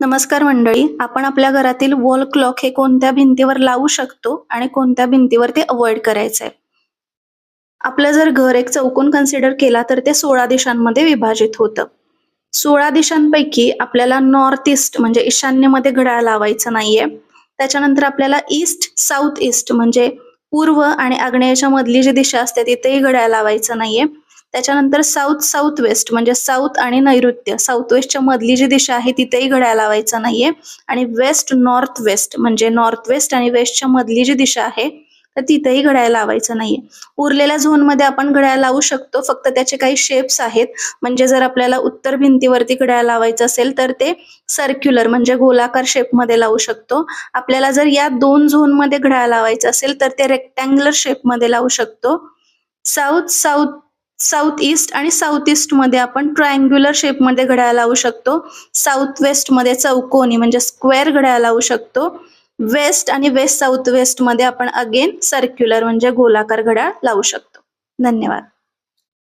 नमस्कार मंडळी आपण आपल्या घरातील वॉल क्लॉक हे कोणत्या भिंतीवर लावू शकतो आणि कोणत्या भिंतीवर ते अवॉइड करायचंय? आपलं जर घर एक चौकोन कन्सिडर केला तर ते सोळा दिशांमध्ये विभाजित होतं. सोळा दिशांपैकी आपल्याला नॉर्थ ईस्ट म्हणजे ईशान्येमध्ये घड्याळ लावायचं नाहीये. त्याच्यानंतर आपल्याला ईस्ट साऊथ ईस्ट म्हणजे पूर्व आणि आग्नेयाच्या मधली जी दिशा असते तिथेही घड्याळ लावायचं नाहीये. त्याच्यानंतर साऊथ साऊथ वेस्ट म्हणजे साऊथ आणि नैऋत्य. साऊथ वेस्टच्या मधली जी दिशा आहे तिथेही घड्याळ लावायचं नाहीये. आणि वेस्ट नॉर्थ वेस्ट म्हणजे नॉर्थ वेस्ट आणि वेस्टच्या मधली जी दिशा आहे तर तिथेही घड्याळ लावायचं नाहीये. उरलेल्या झोनमध्ये आपण घड्याळ लावू शकतो फक्त त्याचे काही शेप्स आहेत. म्हणजे जर आपल्याला उत्तर भिंतीवरती घड्याळ लावायचं असेल तर ते सर्क्युलर म्हणजे गोलाकार शेपमध्ये लावू शकतो. आपल्याला जर या दोन झोनमध्ये घड्याळ लावायचं असेल तर ते रेक्टँग्युलर शेपमध्ये लावू शकतो. साऊथ साऊथ साऊथ ईस्ट आणि साऊथ ईस्टमध्ये आपण ट्रायंग्युलर शेपमध्ये घड्याळ लावू शकतो. साऊथ वेस्टमध्ये चौकोनी म्हणजे स्क्वेअर घड्याळ लावू शकतो. वेस्ट आणि वेस्ट साऊथ वेस्टमध्ये आपण अगेन सर्क्युलर म्हणजे गोलाकार घड्याळ लावू शकतो. धन्यवाद.